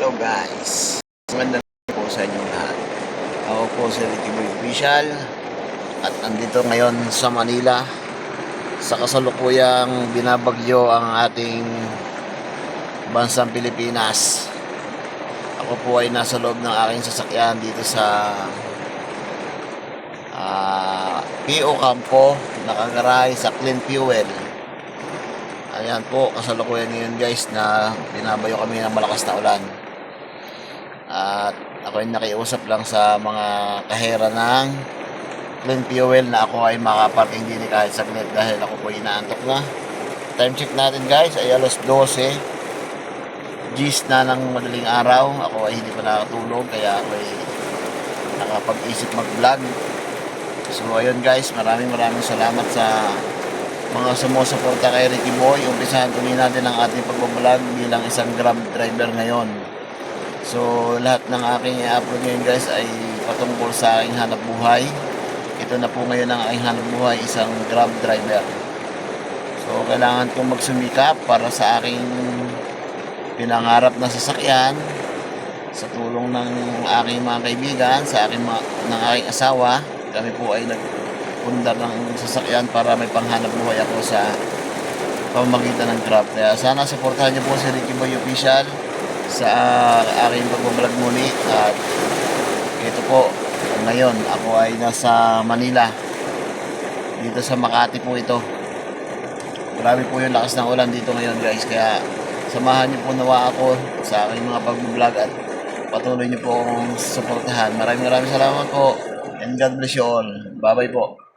Hello guys! Magandang po sa inyong lahat. Ako po si Ricky Boy Official at andito ngayon sa Manila sa kasalukuyang binabagyo ang ating bansang Pilipinas. Ako po ay nasa loob ng aking sasakyan dito sa ah, PO Campo nakagaray sa Clean Fuel. Ayan po, kasalukuyan ngayon guys na binabayo kami ng malakas na ulan. At ako ay nakiusap lang sa mga kahera ng Clean Fuel na ako ay makaparking din kahit saglit dahil ako po inaantok na. Time check natin guys ay alas 12. Gis na ng madaling araw. Ako ay hindi pa nakatulog kaya ako ay nakapag-isip mag-vlog. So ayun guys, maraming maraming salamat sa mga sumusuporta kay Ricky Boy. Umpisahan tuloy natin ang ating pagbablog bilang isang Grab driver ngayon. So, lahat ng aking i-upload ngayon guys ay patungkol sa aking hanap buhay. Ito na po ngayon ang aking hanap buhay, isang Grab driver. So, kailangan kong magsumikap para sa aking pinangarap na sasakyan sa tulong ng aking mga kaibigan, sa aking mga, ng aking asawa. Kami po ay nag pundar ng sasakyan para may panghanap buhay ako sa pamamagitan ng Grab. Kaya sana supportahan niyo po si Ricky Boy Official sa aking pagbablog muli at ito po ngayon ako ay nasa Manila. Dito sa Makati po ito. Grabe po yung lakas ng ulan dito ngayon guys. Kaya samahan niyo po nawa ako sa aking mga pagbablog at patuloy niyo po akong suportahan. Maraming maraming salamat po and God bless you all. Bye bye po